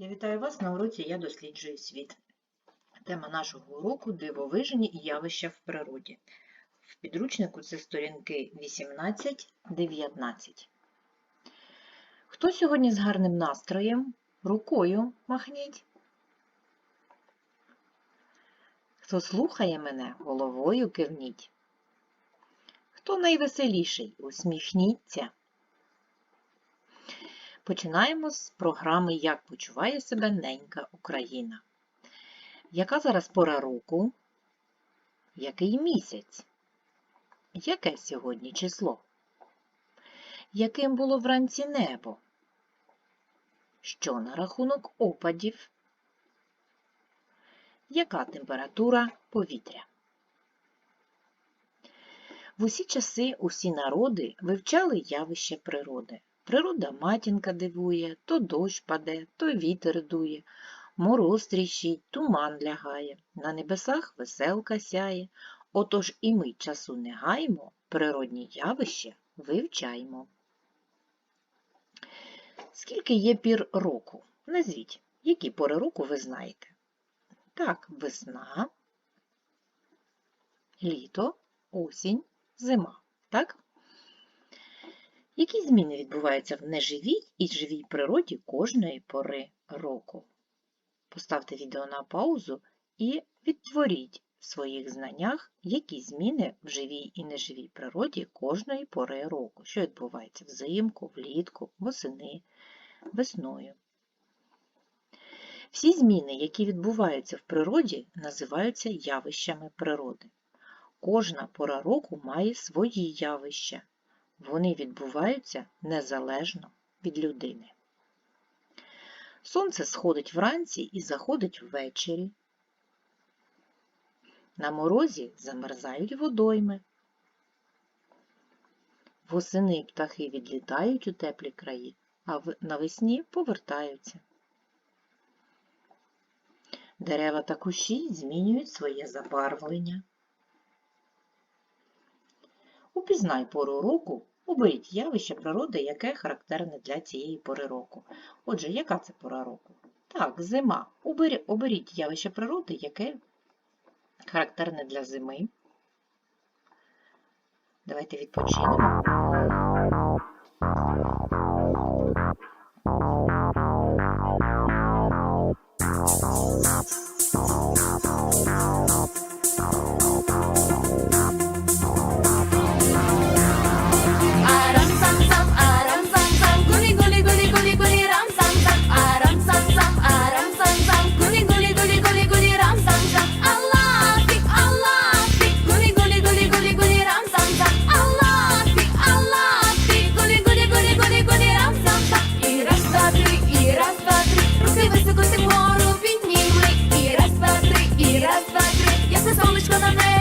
Я вітаю вас на уроці Я досліджую світ. Тема нашого уроку дивовижні явища в природі. В підручнику це сторінки 18-19. Хто сьогодні з гарним настроєм? Рукою махніть. Хто слухає мене, головою кивніть. Хто найвеселіший? Усміхніться. Починаємо з програми Як почуває себе ненька Україна. Яка зараз пора року? Який місяць? Яке сьогодні число? Яким було вранці небо? Що на рахунок опадів? Яка температура повітря? В усі часи усі народи вивчали явище природи. Природа матінка дивує, то дощ паде, то вітер дує, мороз тріщить, туман лягає, на небесах веселка сяє. Отож і ми часу не гаймо, природні явища вивчаймо. Скільки є пір року? Назвіть, які пори року ви знаєте? Так, весна, літо, осінь, зима. Так? Які зміни відбуваються в неживій і живій природі кожної пори року? Поставте відео на паузу і відтворіть в своїх знаннях, які зміни в живій і неживій природі кожної пори року, що відбувається взимку, влітку, восени, весною. Всі зміни, які відбуваються в природі, називаються явищами природи. Кожна пора року має свої явища. Вони відбуваються незалежно від людини. Сонце сходить вранці і заходить ввечері. На морозі замерзають водойми. Восени птахи відлітають у теплі краї, а навесні повертаються. Дерева та кущі змінюють своє забарвлення. Упізнай пору року, оберіть явище природи, яке характерне для цієї пори року. Отже, яка це пора року? Так, зима. Оберіть явище природи, яке характерне для зими. Давайте відпочинемо. till the rain.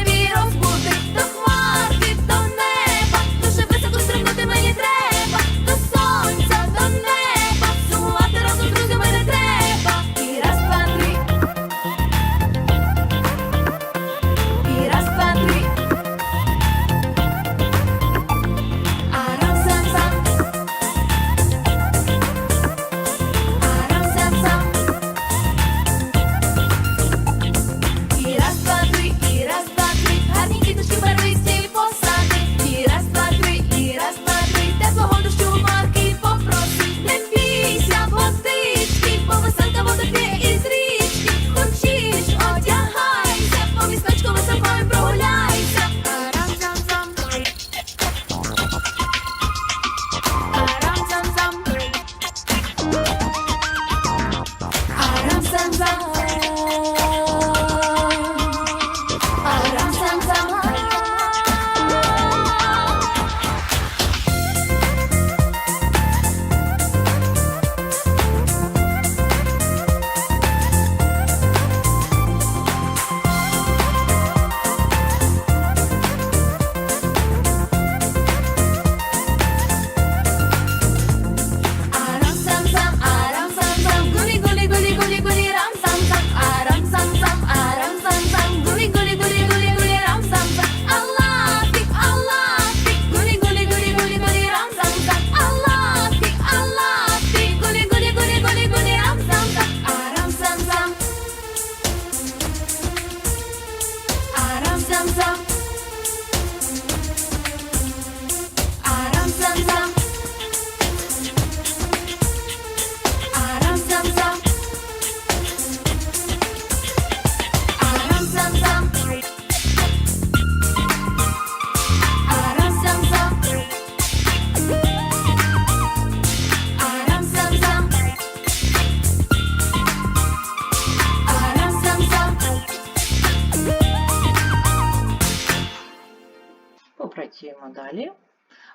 Далі.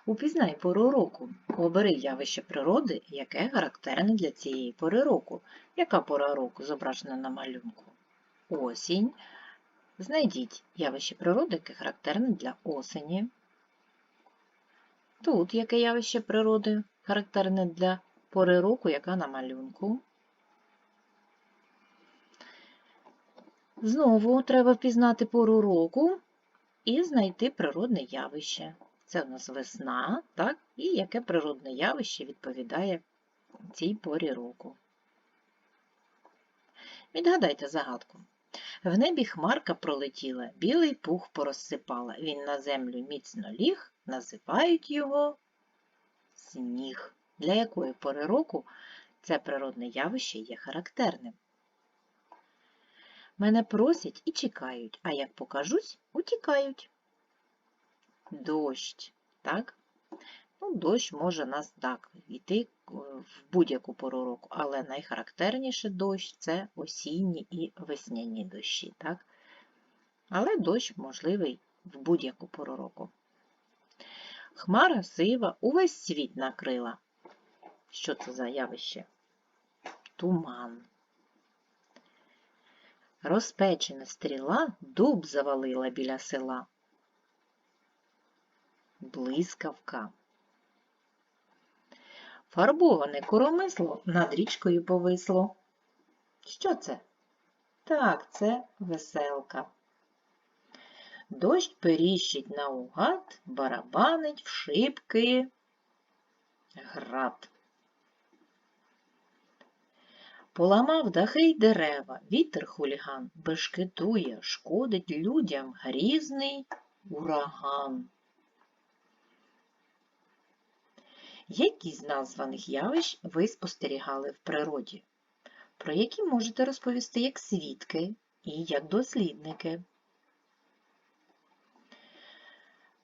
Упізнай пору року. Обери явище природи, яке характерне для цієї пори року. Яка пора року зображена на малюнку? Осінь. Знайдіть явище природи, яке характерне для осені. Тут яке явище природи характерне для пори року, яка на малюнку. Знову треба впізнати пору року і знайти природне явище. Це у нас весна, так? І яке природне явище відповідає цій порі року. Відгадайте загадку. В небі хмарка пролетіла, білий пух порозсипала. Він на землю міцно ліг, називають його сніг. Для якої пори року це природне явище є характерним? Мене просять і чекають, а як покажусь, утікають. Дощ, так? Ну, дощ може нас так йти е, в будь-яку пору року, але найхарактерніше дощ це осінні і весняні дощі, так? Але дощ можливий в будь-яку пору року. Хмара сива увесь світ накрила. Що це за явище? Туман. Розпечена стріла дуб завалила біля села. Блискавка. Фарбоване коромисло над річкою повисло. Що це? Так, це веселка. Дощ періщить наугад, барабанить в шибки град. Поламав дахи й дерева, вітер хуліган бешкетує, шкодить людям грізний ураган. Які з названих явищ ви спостерігали в природі? Про які можете розповісти як свідки і як дослідники?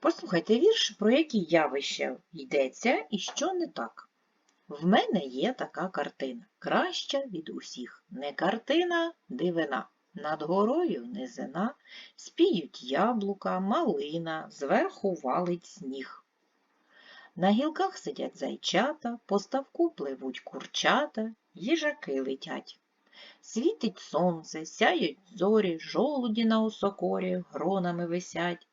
Послухайте вірш, про які явища йдеться і що не так. В мене є така картина, краща від усіх. Не картина, дивина. Над горою низина, спіють яблука, малина, зверху валить сніг. На гілках сидять зайчата, по ставку пливуть курчата, їжаки летять. Світить сонце, сяють зорі, жолуді на осокорі гронами висять.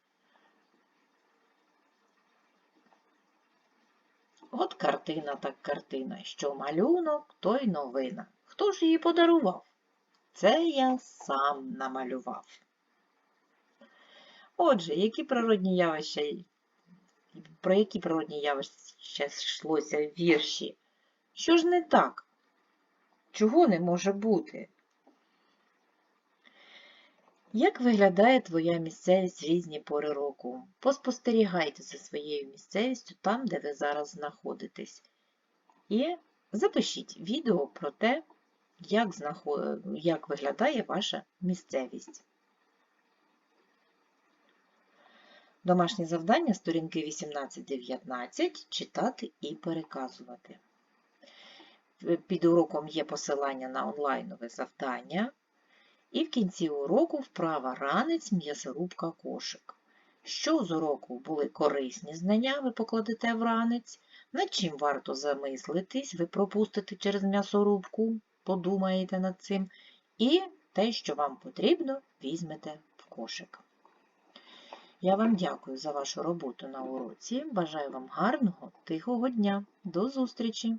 От картина так картина, що малюнок, то й новина. Хто ж її подарував? Це я сам намалював. Отже, які природні явища, про які природні явища йшлося в вірші? Що ж не так? Чого не може бути? Як виглядає твоя місцевість в різні пори року? Поспостерігайте за своєю місцевістю там, де ви зараз знаходитесь. І запишіть відео про те, як, знаход... як виглядає ваша місцевість. Домашнє завдання сторінки 18-19 читати і переказувати. Під уроком є посилання на онлайнове завдання. І в кінці уроку вправа ранець, м'ясорубка, кошик. Що з уроку були корисні знання, ви покладете в ранець, над чим варто замислитись, ви пропустите через м'ясорубку, подумаєте над цим, і те, що вам потрібно, візьмете в кошик. Я вам дякую за вашу роботу на уроці. Бажаю вам гарного, тихого дня. До зустрічі!